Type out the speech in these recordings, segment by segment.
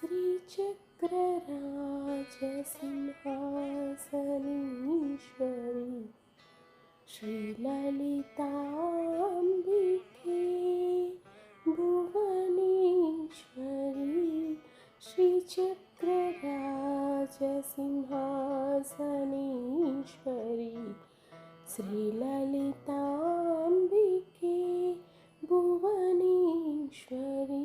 श्रीचक्रराजसिंहासनीश्वरी श्रीललिताम्बिके भुवनेश्वरी श्रीचक्रराजसिंहासनीश्वरी श्रीललिताम्बिके भुवनेश्वरी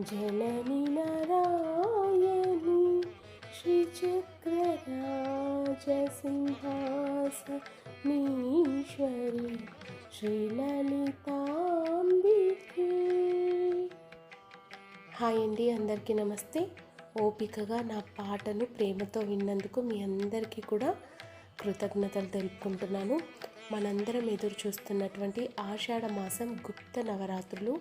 జనని నారాయణి శ్రీచక్రరాజసింహాసనీశ్వరి శ్రీలలితాంబికే హాయ్ అండి అందరికీ నమస్తే. ఓపికగా నా పాటను ప్రేమతో విన్నందుకు మీ అందరికీ కూడా కృతజ్ఞతలు తెలుపుకుంటున్నాను. మనందరం ఎదురు చూస్తున్నటువంటి ఆషాఢ మాసం గుప్త నవరాత్రులు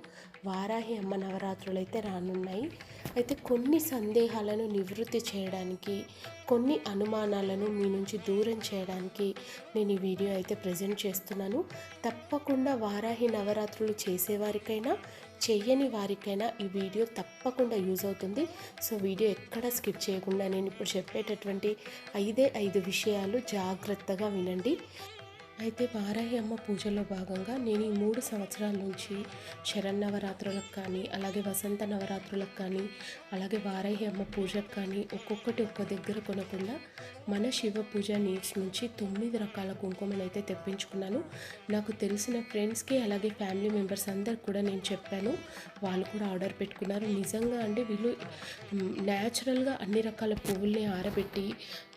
వారాహి అమ్మ నవరాత్రులు అయితే రానున్నాయి. అయితే కొన్ని సందేహాలను నివృత్తి చేయడానికి కొన్ని అనుమానాలను మీ నుంచి దూరం చేయడానికి నేను ఈ వీడియో అయితే ప్రజెంట్ చేస్తున్నాను. తప్పకుండా వారాహి నవరాత్రులు చేసేవారికైనా చెయ్యని వారికైనా ఈ వీడియో తప్పకుండా యూజ్ అవుతుంది. సో వీడియో ఎక్కడ స్కిప్ చేయకుండా నేను ఇప్పుడు చెప్పేటటువంటి ఐదే ఐదు విషయాలు జాగ్రత్తగా వినండి. అయితే వారాహి అమ్మ పూజలో భాగంగా నేను ఈ మూడు సంవత్సరాల నుంచి శరన్నవరాత్రులకు కానీ అలాగే వసంత నవరాత్రులకు కానీ అలాగే వారాహి అమ్మ పూజకు కానీ ఒక్కొక్కటి ఒక్క దగ్గర కొనకుండా మన శివ పూజ నీడ్స్ నుంచి తొమ్మిది రకాల కుంకుమను అయితే తెప్పించుకున్నాను. నాకు తెలిసిన ఫ్రెండ్స్కి అలాగే ఫ్యామిలీ మెంబర్స్ అందరికి కూడా నేను చెప్పాను. వాళ్ళు కూడా ఆర్డర్ పెట్టుకున్నారు. నిజంగా అంటే వీళ్ళు న్యాచురల్గా అన్ని రకాల పువ్వుల్ని ఆరబెట్టి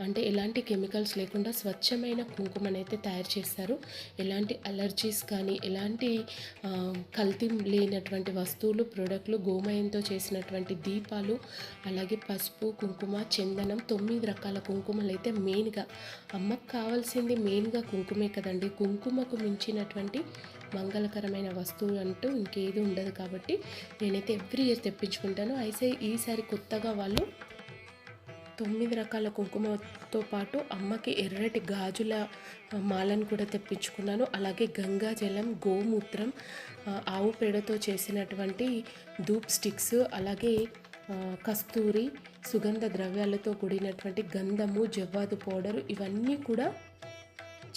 అంటే ఎలాంటి కెమికల్స్ లేకుండా స్వచ్ఛమైన కుంకుమని అయితే తయారు చేస్తారు ఎలాంటి అలర్జీస్ కానీ ఎలాంటి కల్తీ లేనటువంటి వస్తువులు ప్రోడక్ట్లు గోమయంతో చేసినటువంటి దీపాలు అలాగే పసుపు కుంకుమ చందనం తొమ్మిది రకాల కుంకుమలు అయితే మెయిన్గా అమ్మకు కావాల్సింది మెయిన్గా కుంకుమే కదండి. కుంకుమకు మించినటువంటి మంగళకరమైన వస్తువు అంటూ ఇంకేది ఉండదు కాబట్టి నేనైతే ఎవ్రీ ఇయర్ తెప్పించుకుంటాను. అయితే ఈసారి కొత్తగా వాళ్ళు తొమ్మిది రకాల కుంకుమతో పాటు అమ్మకి ఎర్రటి గాజుల మాలను కూడా తెప్పించుకున్నాను. అలాగే గంగా జలం గోమూత్రం ఆవు పేడతో చేసినటువంటి ధూప్ స్టిక్స్ అలాగే కస్తూరి సుగంధ ద్రవ్యాలతో కూడినటువంటి గంధము జవ్వాదు పౌడరు ఇవన్నీ కూడా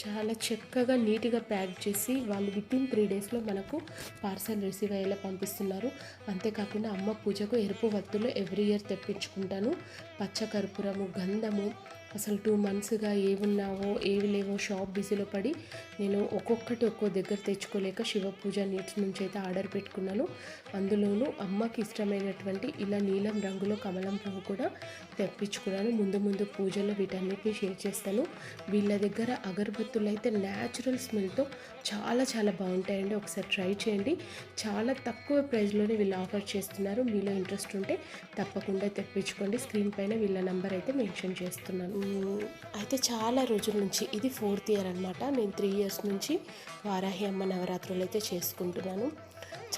చాలా చక్కగా నీట్గా ప్యాక్ చేసి వాళ్ళు విత్ ఇన్ త్రీ డేస్లో మనకు పార్సల్ రిసీవ్ అయ్యేలా పంపిస్తున్నారు. అంతేకాకుండా అమ్మ పూజకు ఎరుపు వత్తులు ఎవ్రీ ఇయర్ తెప్పించుకుంటాను. పచ్చ కర్పూరము గంధము అసలు టూ మంత్స్గా ఏమున్నావో ఏవి లేవో షాప్ బిజీలో పడి నేను ఒక్కొక్కటి ఒక్కో దగ్గర తెచ్చుకోలేక శివ పూజ నీట్స్ నుంచి అయితే ఆర్డర్ పెట్టుకున్నాను. అందులోనూ అమ్మకి ఇష్టమైనటువంటి ఇలా నీలం రంగులో కమలం పువ్వు కూడా తెప్పించుకున్నాను. ముందు ముందు పూజలో వీటన్నిటిని షేర్ చేస్తాను. వీళ్ళ దగ్గర అగరబత్తులు అయితే న్యాచురల్ స్మెల్తో చాలా చాలా బాగుంటాయండి. ఒకసారి ట్రై చేయండి. చాలా తక్కువ ప్రైస్లోనే వీళ్ళు ఆఫర్ చేస్తున్నారు. మీలో ఇంట్రెస్ట్ ఉంటే తప్పకుండా తెప్పించుకోండి. స్క్రీన్ పైన వీళ్ళ నంబర్ అయితే మెన్షన్ చేస్తున్నాను. అయితే చాలా రోజుల నుంచి ఇది ఫోర్త్ ఇయర్ అనమాట నేను త్రీ ఇయర్స్ నుంచి వారాహి అమ్మ నవరాత్రులు అయితే చేసుకుంటున్నాను.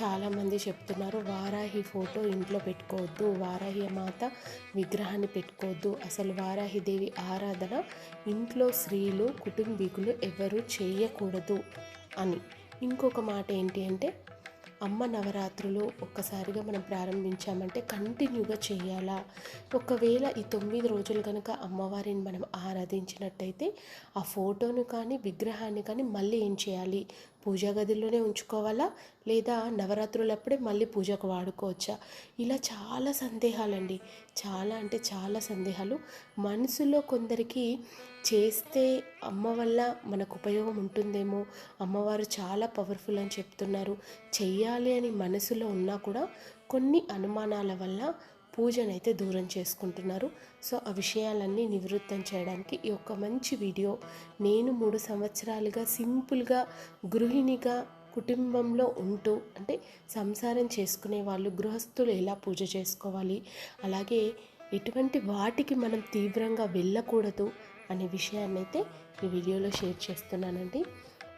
చాలామంది చెప్తున్నారు వారాహి ఫోటో ఇంట్లో పెట్టుకోవద్దు వారాహి మాత విగ్రహాన్ని పెట్టుకోవద్దు. అసలు వారాహి దేవి ఆరాధన ఇంట్లో స్త్రీలు కుటుంబీకులు ఎవరు చేయకూడదు అని. ఇంకొక మాట ఏంటి అంటే అమ్మ నవరాత్రులు ఒక్కసారిగా మనం ప్రారంభించామంటే కంటిన్యూగా చేయాలా? ఒకవేళ ఈ తొమ్మిది రోజులు కనుక అమ్మవారిని మనం ఆరాధించినట్టయితే ఆ ఫోటోను కానీ విగ్రహాన్ని కానీ మళ్ళీ ఏం చేయాలి? పూజా గదిలోనే ఉంచుకోవాలా? లేదా నవరాత్రులప్పుడే మళ్ళీ పూజకు వాడుకోవచ్చా? ఇలా చాలా సందేహాలండి. చాలా అంటే చాలా సందేహాలు. మనసులో కొందరికి చేస్తే అమ్మ వల్ల మనకు ఉపయోగం ఉంటుందేమో? అమ్మవారు చాలా పవర్ఫుల్ అని చెప్తున్నారు. చెయ్యాలి అని మనసులో ఉన్నా కూడా కొన్ని అనుమానాల వల్ల పూజనైతే దూరం చేసుకుంటున్నారు. సో ఆ విషయాలన్నీ నివృత్తం చేయడానికి ఈ యొక్క మంచి వీడియో నేను మూడు సంవత్సరాలుగా సింపుల్గా గృహిణిగా కుటుంబంలో ఉంటూ అంటే సంసారం చేసుకునే వాళ్ళు గృహస్థులు ఎలా పూజ చేసుకోవాలి అలాగే ఎటువంటి వాటికి మనం తీవ్రంగా వెళ్ళకూడదు అనే విషయాన్ని అయితే ఈ వీడియోలో షేర్ చేస్తున్నానండి.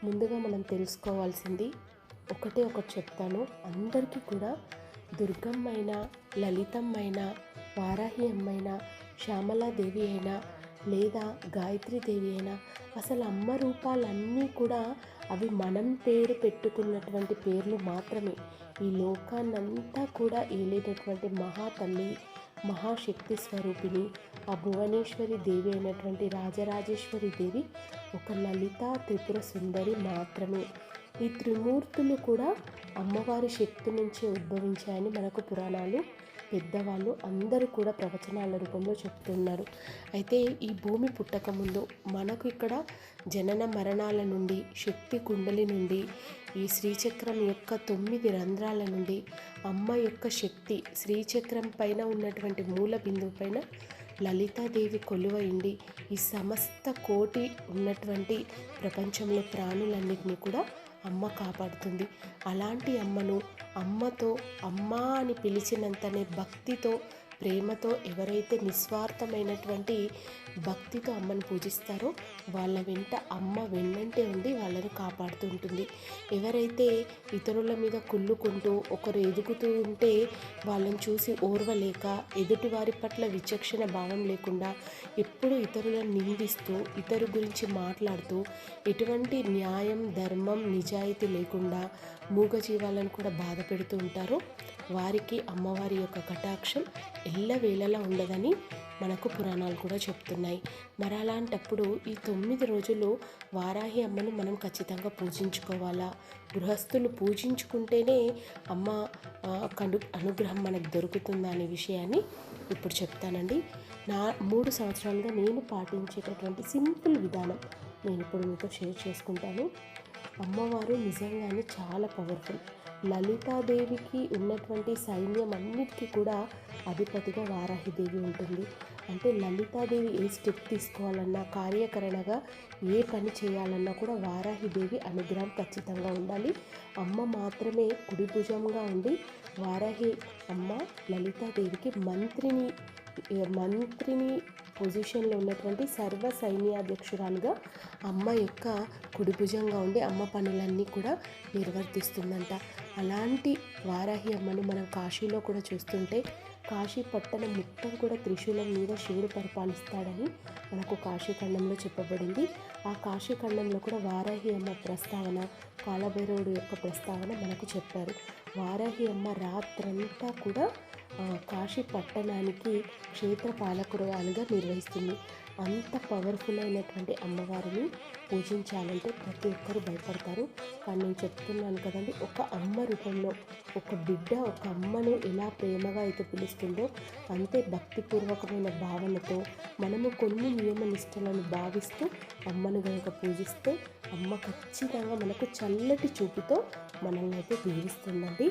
ముందుగా మనం తెలుసుకోవాల్సింది ఒకటే ఒకటి చెప్తాను. అందరికీ కూడా దుర్గమ్మైన లలితమ్మైన వారాహి అమ్మైన శ్యామలాదేవి అయినా లేదా గాయత్రీదేవి అయినా అసలు అమ్మ రూపాలన్నీ కూడా అవి మనం పేరు పెట్టుకున్నటువంటి పేర్లు మాత్రమే. ఈ లోకాన్నంతా కూడా ఏలేటటువంటి మహాతల్లి మహాశక్తి స్వరూపిణి ఆ భువనేశ్వరి దేవి అయినటువంటి రాజరాజేశ్వరి దేవి ఒక లలిత త్రిపుర సుందరి మాత్రమే. ఈ త్రిమూర్తులు కూడా అమ్మవారి శక్తి నుంచే ఉద్భవించాయని మనకు పురాణాలు పెద్దవాళ్ళు అందరూ కూడా ప్రవచనాల రూపంలో చెప్తున్నారు. అయితే ఈ భూమి పుట్టక ముందు మనకు ఇక్కడ జనన మరణాల నుండి శక్తి కుండలి నుండి ఈ శ్రీచక్రం యొక్క తొమ్మిది రంధ్రాల నుండి అమ్మ యొక్క శక్తి శ్రీచక్రం పైన ఉన్నటువంటి మూల బిందువు పైన లలితాదేవి కొలువైండి ఈ సమస్త కోటి ఉన్నటువంటి ప్రపంచంలో ప్రాణులన్నింటినీ కూడా అమ్మ కాపాడుతుంది. అలాంటి అమ్మను అమ్మతో అమ్మ అని పిలిచినంతనే భక్తితో ప్రేమతో ఎవరైతే నిస్వార్థమైనటువంటి భక్తితో అమ్మను పూజిస్తారో వాళ్ళ వెంట అమ్మ వెన్నంటే ఉండి వాళ్ళని కాపాడుతూ ఉంటుంది. ఎవరైతే ఇతరుల మీద కుళ్ళుకుంటూ ఒకరు ఎదుగుతూ ఉంటే వాళ్ళని చూసి ఓర్వలేక ఎదుటి వారి పట్ల విచక్షణ భావం లేకుండా ఎప్పుడు ఇతరులను నిందిస్తూ ఇతరు గురించి మాట్లాడుతూ ఎటువంటి న్యాయం ధర్మం నిజాయితీ లేకుండా మూగజీవాలను కూడా బాధ పెడుతూ ఉంటారో. వారికి అమ్మవారి యొక్క కటాక్షం ఎల్లవేళలా ఉండదని మనకు పురాణాలు కూడా చెప్తున్నాయి. మరి అలాంటప్పుడు ఈ తొమ్మిది రోజులు వారాహి అమ్మను మనం ఖచ్చితంగా పూజించుకోవాలా? గృహస్థులు పూజించుకుంటేనే అమ్మ కను అనుగ్రహం మనకు దొరుకుతుందా అనే విషయాన్ని ఇప్పుడు చెప్తానండి. నా మూడు సంవత్సరాలుగా నేను పాటించేటటువంటి సింపుల్ విధానం నేను ఇప్పుడు మీతో షేర్ చేసుకుంటాను. అమ్మవారు నిజంగానే చాలా పవర్ఫుల్ లలితాదేవికి ఉన్నటువంటి సైన్యం అన్నిటికీ కూడా అధిపతిగా వారాహిదేవి ఉంటుంది. అంటే లలితాదేవి ఏ స్టెప్ తీసుకోవాలన్నా కార్యకరణగా ఏ పని చేయాలన్నా కూడా వారాహిదేవి అనుగ్రహం ఖచ్చితంగా ఉండాలి. అమ్మ మాత్రమే కుడి భుజంగా ఉండి వారాహి అమ్మ లలితాదేవికి మంత్రిని మంత్రిని పొజిషన్లో ఉన్నటువంటి సర్వ సైన్యాధ్యక్షురాలుగా అమ్మ యొక్క కుడిభుజంగా ఉండి అమ్మ పనులన్నీ కూడా నిర్వర్తిస్తుందంట. అలాంటి వారాహి అమ్మను మనం కాశీలో కూడా చూస్తుంటే కాశీ పట్టణం మొత్తం కూడా త్రిశూలం మీద శివుడు పరిపాలిస్తాడని మనకు కాశీఖండంలో చెప్పబడింది. ఆ కాశీఖండంలో కూడా వారాహి అమ్మ ప్రస్తావన కాలభైరవుడు యొక్క ప్రస్తావన మనకు చెప్పారు. వారాహి అమ్మ రాత్రంతా కూడా కాశీ పట్టణానికి క్షేత్ర పాలకురాలుగా నిర్వహిస్తుంది. అంత పవర్ఫుల్ అయినటువంటి అమ్మవారిని పూజించాలంటే ప్రతి ఒక్కరు భయపడతారు. కానీ నేను చెప్తున్నాను కదండి ఒక అమ్మ రూపంలో ఒక బిడ్డ ఒక అమ్మను ఎలా ప్రేమగా అయితే పిలుస్తుందో అంతే భక్తిపూర్వకమైన భావనతో మనము కొన్ని నియమ నిష్టలను భావిస్తూ అమ్మను కనుక పూజిస్తే అమ్మ ఖచ్చితంగా మనకు చల్లటి చూపుతో మనల్ని అయితే దీవిస్తుందండి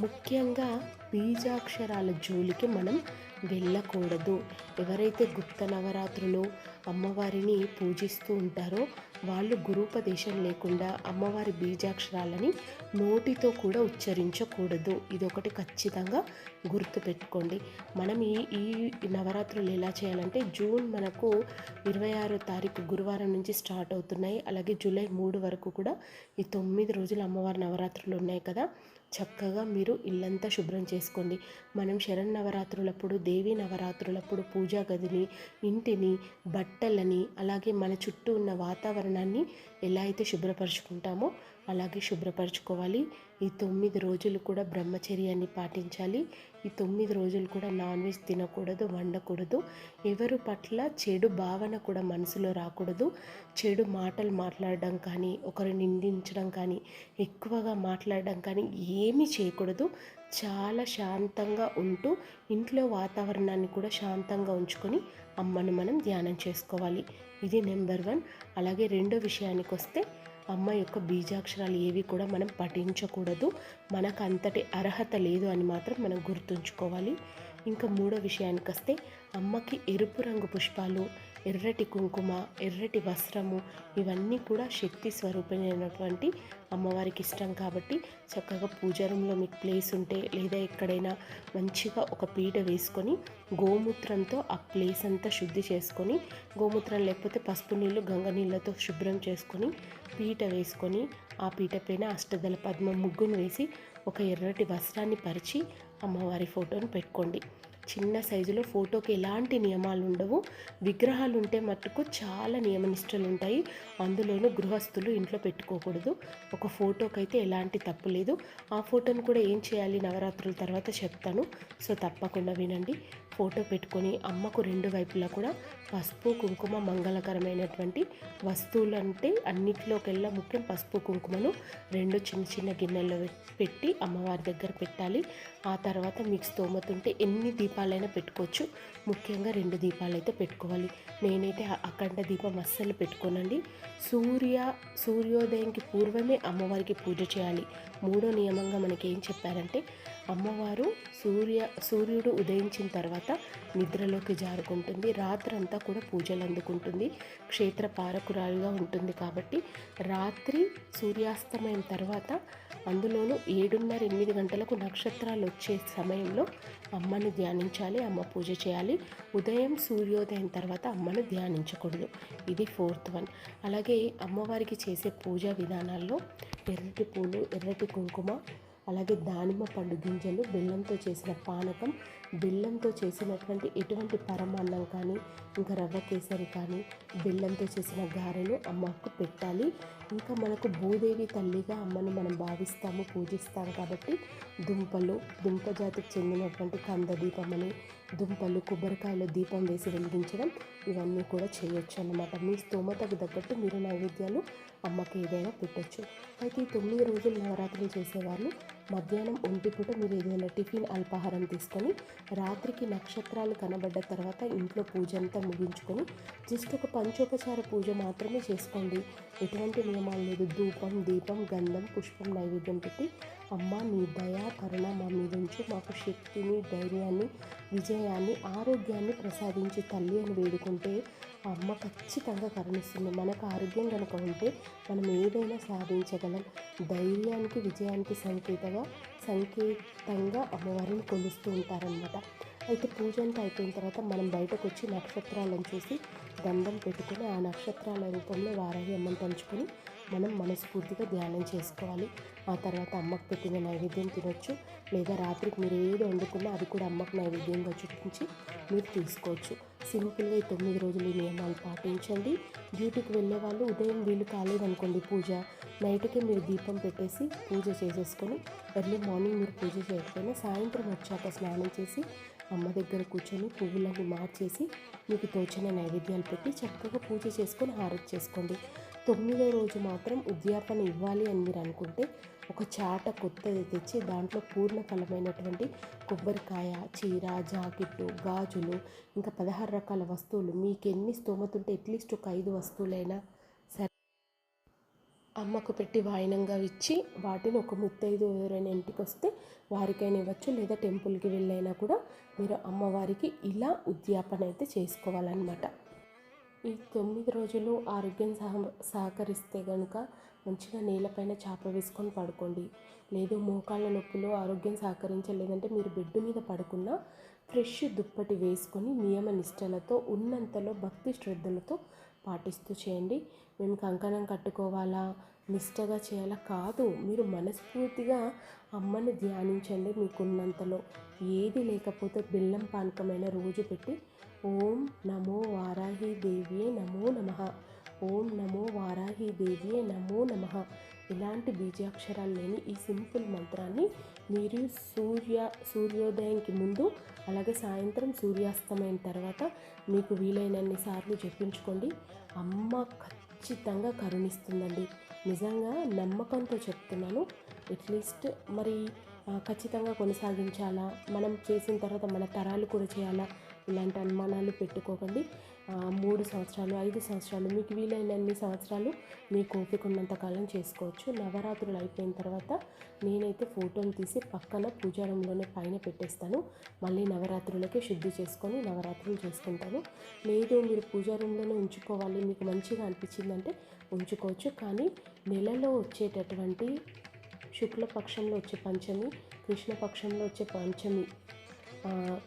ముఖ్యంగా బీజాక్షరాల జోలికి మనం వెళ్ళకూడదు. ఎవరైతే గుప్త నవరాత్రులు అమ్మవారిని పూజిస్తూ ఉంటారో వాళ్ళు గురూపదేశం లేకుండా అమ్మవారి బీజాక్షరాలని నోటితో కూడా ఉచ్చరించకూడదు. ఇది ఒకటి ఖచ్చితంగా గుర్తుపెట్టుకోండి. మనం ఈ ఈ నవరాత్రులు ఎలా చేయాలంటే జూన్ మనకు ఇరవై ఆరో తారీఖు గురువారం నుంచి స్టార్ట్ అవుతున్నాయి. అలాగే జూలై మూడు వరకు కూడా ఈ తొమ్మిది రోజులు అమ్మవారి నవరాత్రులు ఉన్నాయి కదా. చక్కగా మీరు ఇల్లంతా శుభ్రం చేసుకోండి. మనం శరణ్ నవరాత్రులప్పుడు దేవీ నవరాత్రులప్పుడు పూజా గదిని ఇంటిని బట్టలని అలాగే మన చుట్టూ ఉన్న వాతావరణాన్ని ఎలా అయితే శుభ్రపరుచుకుంటామో అలాగే శుభ్రపరచుకోవాలి. ఈ తొమ్మిది రోజులు కూడా బ్రహ్మచర్యాన్ని పాటించాలి. ఈ తొమ్మిది రోజులు కూడా నాన్ వెజ్ తినకూడదు వండకూడదు. ఎవరు పట్ల చెడు భావన కూడా మనసులో రాకూడదు. చెడు మాటలు మాట్లాడడం కానీ ఒకరు నిందించడం కానీ ఎక్కువగా మాట్లాడడం కానీ ఏమీ చేయకూడదు. చాలా శాంతంగా ఉంటూ ఇంట్లో వాతావరణాన్ని కూడా శాంతంగా ఉంచుకొని అమ్మను మనం ధ్యానం చేసుకోవాలి. ఇది నెంబర్ వన్. అలాగే రెండో విషయానికి వస్తే అమ్మ యొక్క బీజాక్షరాలు ఏవి కూడా మనం పఠించకూడదు. మనకు అంతటి అర్హత లేదు అని మాత్రం మనం గుర్తుంచుకోవాలి. ఇంకా మూడో విషయానికి వస్తే అమ్మకి ఎరుపు రంగు పుష్పాలు ఎర్రటి కుంకుమ ఎర్రటి వస్త్రము ఇవన్నీ కూడా శక్తి స్వరూపమైనటువంటి అమ్మవారికి ఇష్టం కాబట్టి చక్కగా పూజారంలో మీకు ప్లేస్ ఉంటే లేదా ఎక్కడైనా మంచిగా ఒక పీట వేసుకొని గోమూత్రంతో ఆ ప్లేస్ అంతా శుద్ధి చేసుకొని గోమూత్రం లేకపోతే పసుపు నీళ్ళు గంగ నీళ్ళతో శుభ్రం చేసుకొని పీట వేసుకొని ఆ పీట పైన అష్టదల పద్మ ముగ్గును వేసి ఒక ఎర్రటి వస్త్రాన్ని పరిచి అమ్మవారి ఫోటోను పెట్టుకోండి. చిన్న సైజులో ఫోటోకి ఎలాంటి నియమాలు ఉండవు. విగ్రహాలు ఉంటే మట్టుకు చాలా నియమనిష్టలు ఉంటాయి అందులోనూ గృహస్థులు ఇంట్లో పెట్టుకోకూడదు. ఒక ఫోటోకి అయితే ఎలాంటి తప్పు లేదు. ఆ ఫోటోను కూడా ఏం చేయాలి? నవరాత్రుల తర్వాత చెప్తాను. సో తప్పకుండా వినండి. ఫోటో పెట్టుకొని అమ్మకు రెండు వైపులా కూడా పసుపు కుంకుమ మంగళకరమైనటువంటి వస్తువులు అంటే అన్నిటిలోకెల్లా ముఖ్యం పసుపు కుంకుమను రెండు చిన్న చిన్న గిన్నెల్లో పెట్టి అమ్మవారి దగ్గర పెట్టాలి. ఆ తర్వాత మీకు స్తోమత ఉంటే ఎన్ని దీపాలైనా పెట్టుకోవచ్చు. ముఖ్యంగా రెండు దీపాలు అయితే పెట్టుకోవాలి. నేనైతే అఖండ దీపం అస్సలు పెట్టుకోనండి. సూర్య సూర్యోదయంకి పూర్వమే అమ్మవారికి పూజ చేయాలి. మూడో నియమంగా మనకి ఏం చెప్పారంటే అమ్మవారు సూర్య సూర్యుడు ఉదయించిన తర్వాత నిద్రలోకి జారుకుంటుంది. రాత్రంతా కూడా పూజలు అందుకుంటుంది. క్షేత్ర పారకురాలుగా ఉంటుంది కాబట్టి రాత్రి సూర్యాస్తమయం తర్వాత అందులోనూ ఏడున్నర ఎనిమిది గంటలకు నక్షత్రాలు వచ్చే సమయంలో అమ్మని ధ్యానించాలి అమ్మ పూజ చేయాలి. ఉదయం సూర్యోదయం తర్వాత అమ్మను ధ్యానించకూడదు. ఇది ఫోర్త్ వన్. అలాగే అమ్మవారికి చేసే పూజా విధానాల్లో ఎర్రటి పూలు ఎర్రటి కుంకుమ అలాగే దానిమ్మ పండు గింజలు బెల్లంతో చేసిన పానకం బెల్లంతో చేసినటువంటి ఎటువంటి పరమాన్నం కానీ ఇంకా రవ్వ కేసరి కానీ బెల్లంతో చేసిన గారెలు అమ్మకు పెట్టాలి. ఇంకా మనకు భూదేవి తల్లిగా అమ్మను మనం భావిస్తాము పూజిస్తాం కాబట్టి దుంపలు దుంప జాతికి చెందినటువంటి కంద దీపం అని దుంపలు కొబ్బరికాయలు దీపం వేసి వెలిగించడం ఇవన్నీ కూడా చేయొచ్చు అన్నమాట. మీ స్తోమతకు తగ్గట్టు మీరు నైవేద్యాలు అమ్మకి ఏదైనా పెట్టచ్చు. అయితే ఈ తొమ్మిది రోజులు నవరాత్రులు చేసేవాళ్ళు మధ్యాహ్నం ఒంటి పూట మీరు ఏదైనా టిఫిన్ అల్పాహారం తీసుకొని రాత్రికి నక్షత్రాలు కనబడ్డ తర్వాత ఇంట్లో పూజ అంతా ముగించుకొని జస్ట్ ఒక పంచోపచార పూజ మాత్రమే చేసుకోండి. ఎటువంటి నియమాలు లేదు. ధూపం దీపం గంధం పుష్పం నైవేద్యం పెట్టి అమ్మ నీ దయ కరుణ మా మీద ఉంచు. మాకు శక్తిని ధైర్యాన్ని విజయాన్ని ఆరోగ్యాన్ని ప్రసాదించి తల్లి అని వేడుకుంటే ఆ అమ్మ ఖచ్చితంగా కరుణిస్తుంది. మనకు ఆరోగ్యం కనుక ఉంటే మనం ఏదైనా సాధించగలం. ధైర్యానికి విజయానికి సంకేతగా సంకేతంగా అమ్మవారిని కొలుస్తూ ఉంటారనమాట అయితే పూజ అంతా అయిపోయిన తర్వాత మనం బయటకు వచ్చి నక్షత్రాలను చూసి దండం పెట్టుకొని ఆ నక్షత్రాల రూపంలో వారాహి అమ్మని తలుచుకొని మనం మనస్ఫూర్తిగా ధ్యానం చేసుకోవాలి. ఆ తర్వాత అమ్మకు పెట్టిన నైవేద్యం తినొచ్చు. లేదా రాత్రికి మీరు ఏది వండుకున్నా అది కూడా అమ్మకు నైవేద్యంగా చూపించి మీరు తీసుకోవచ్చు. సింపుల్గా ఈ తొమ్మిది రోజులు ఈ నియమాలు పాటించండి. డ్యూటీకి వెళ్ళే వాళ్ళు ఉదయం వీలు కాలేదనుకోండి పూజ. నైట్కి మీరు దీపం పెట్టేసి పూజ చేసేసుకొని ఎర్లీ మార్నింగ్ మీరు పూజ చేయకపోయినా సాయంత్రం వచ్చాక స్నానం చేసి అమ్మ దగ్గర కూర్చొని పువ్వులన్నీ మార్చేసి మీకు తోచిన నైవేద్యాలు పెట్టి చక్కగా పూజ చేసుకొని హారతి చేసుకోండి. తొమ్మిదో రోజు మాత్రం ఉద్యాపన ఇవ్వాలి అని మీరు అనుకుంటే ఒక చాట కొత్తది తెచ్చి దాంట్లో పూర్ణ ఫలమైనటువంటి కొబ్బరికాయ చీర జాకెట్టు గాజులు ఇంకా పదహారు రకాల వస్తువులు. మీకు ఎన్ని స్తోమత ఉంటే అట్లీస్ట్ ఒక ఐదు వస్తువులైనా సరే. అమ్మకు పెట్టి వాయినంగా ఇచ్చి వాటిని ఒక ముత్తైదు ఎవరైనా ఇంటికి వస్తే వారికైనా ఇవ్వచ్చు. లేదా టెంపుల్కి వెళ్ళైనా కూడా మీరు అమ్మవారికి ఇలా ఉద్యాపన అయితే చేసుకోవాలన్నమాట. ఈ తొమ్మిది రోజులు ఆరోగ్యం సహ సహకరిస్తే కనుక మంచిగా నేలపైన చాప వేసుకొని పడుకోండి. లేదు మోకాళ్ళ నొప్పులు ఆరోగ్యం సహకరించలేదంటే మీరు బెడ్ మీద పడుకున్న ఫ్రెష్ దుప్పటి వేసుకొని నియమ నిష్టలతో ఉన్నంతలో భక్తి శ్రద్ధలతో పాటిస్తూ చేయండి. మేము కంకణం కట్టుకోవాలా? నిష్టగా చేయాలా? కాదు మీరు మనస్ఫూర్తిగా అమ్మని ధ్యానించండి మీకున్నంతలో. ఏది లేకపోతే బెల్లం పానకమైన రోజు పెట్టి ఓం నమో వారాహి దేవియే నమో నమః. ఓం నమో వారాహి దేవియే నమో నమః. ఇలాంటి బీజాక్షరాలు లేని ఈ సింపుల్ మంత్రాన్ని మీరు సూర్య సూర్యోదయంకి ముందు అలాగే సాయంత్రం సూర్యాస్తమైన తర్వాత మీకు వీలైనన్ని సార్లు జపించుకోండి. అమ్మ ఖచ్చితంగా కరుణిస్తుందండి. నిజంగా నమ్మకంతో చెప్తున్నాను. అట్లీస్ట్ మరి ఖచ్చితంగా కొనసాగించాలా? మనం చేసిన తర్వాత మన తరాలు కూడా చేయాలా? ఇలాంటి అనుమానాలు పెట్టుకోకండి. మూడు సంవత్సరాలు ఐదు సంవత్సరాలు మీకు వీలైనన్ని సంవత్సరాలు మీకు ఓపిక ఉన్నంత కాలం చేసుకోవచ్చు. నవరాత్రులు అయిపోయిన తర్వాత నేనైతే ఫోటోని తీసి పక్కన పూజా పైన పెట్టేస్తాను. మళ్ళీ నవరాత్రులకి శుద్ధి చేసుకొని నవరాత్రులు చేసుకుంటాను. లేదు మీరు పూజా ఉంచుకోవాలి. మీకు మంచిగా అనిపించిందంటే ఉంచుకోవచ్చు. కానీ నెలలో వచ్చేటటువంటి శుక్లపక్షంలో వచ్చే పంచమి కృష్ణపక్షంలో వచ్చే పంచమి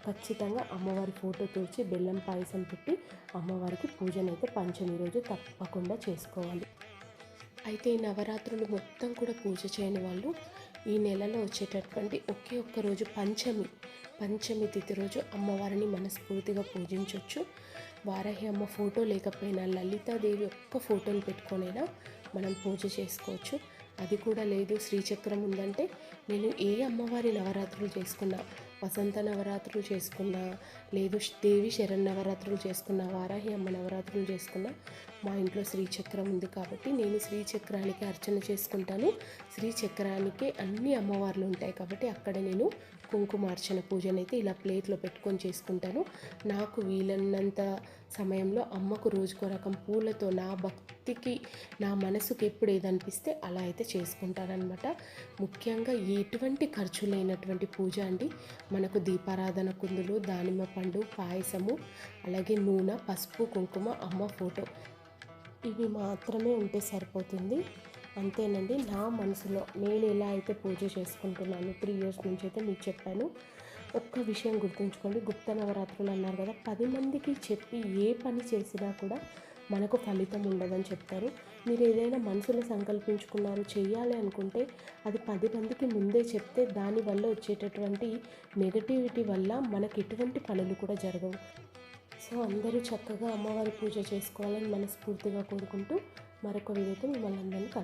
ఖచ్చితంగా అమ్మవారి ఫోటో తుడిచి బెల్లం పాయసం పెట్టి అమ్మవారికి పూజనైతే పంచమి రోజు తప్పకుండా చేసుకోవాలి. అయితే ఈ నవరాత్రులు మొత్తం కూడా పూజ చేయని వాళ్ళు ఈ నెలలో వచ్చేటటువంటి ఒకే ఒక్క రోజు పంచమి పంచమి తిథి రోజు అమ్మవారిని మనస్ఫూర్తిగా పూజించవచ్చు వారాహి అమ్మ ఫోటో లేకపోయినా లలితాదేవి ఒక్క ఫోటోని పెట్టుకొనైనా మనం పూజ చేసుకోవచ్చు. అది కూడా లేదు శ్రీచక్రం ఉందంటే నేను ఏ అమ్మవారి నవరాత్రులు చేసుకున్నా వసంత నవరాత్రులు చేసుకున్నా లేదు దేవి శరణ్ నవరాత్రులు చేసుకున్నా వారాహి అమ్మ నవరాత్రులు చేసుకున్నా మా ఇంట్లో శ్రీచక్రం ఉంది కాబట్టి నేను శ్రీచక్రానికి అర్చన చేసుకుంటాను. శ్రీచక్రానికి అన్ని అమ్మవార్లు ఉంటాయి కాబట్టి అక్కడ నేను కుంకుమార్చన పూజనైతే ఇలా ప్లేట్లో పెట్టుకొని చేసుకుంటాను. నాకు వీలన్నంత సమయంలో అమ్మకు రోజుకో రకం పూలతో నా భక్తికి నా మనసుకు ఎప్పుడు ఏదనిపిస్తే అలా అయితే చేసుకుంటానమాట ముఖ్యంగా ఎటువంటి ఖర్చు లేనటువంటి పూజ అండి. మనకు దీపారాధన కుందులు దానిమ్మ పండు పాయసము అలాగే నూనె పసుపు కుంకుమ అమ్మ ఫోటో ఇవి మాత్రమే ఉంటే సరిపోతుంది. అంతేనండి నా మనసులో నేను ఎలా అయితే పూజ చేసుకుంటున్నాను త్రీ ఇయర్స్ నుంచి అయితే మీకు చెప్పాను. ఒక్క విషయం గుర్తుంచుకోండి గుప్త నవరాత్రులు అన్నారు కదా పది మందికి చెప్పి ఏ పని చేసినా కూడా మనకు ఫలితం ఉండదని చెప్తారు. మీరు ఏదైనా మనసులో సంకల్పించుకున్నారు చేయాలి అనుకుంటే అది పది మందికి ముందే చెప్తే దానివల్ల వచ్చేటటువంటి నెగటివిటీ వల్ల మనకి ఎటువంటి పనులు కూడా జరగవు. సో అందరూ చక్కగా అమ్మవారి పూజ చేసుకోవాలని మనస్ఫూర్తిగా కోరుకుంటూ మరొక వీడియోతో మిమ్మల్ని అందరినీ కలుస్తాను.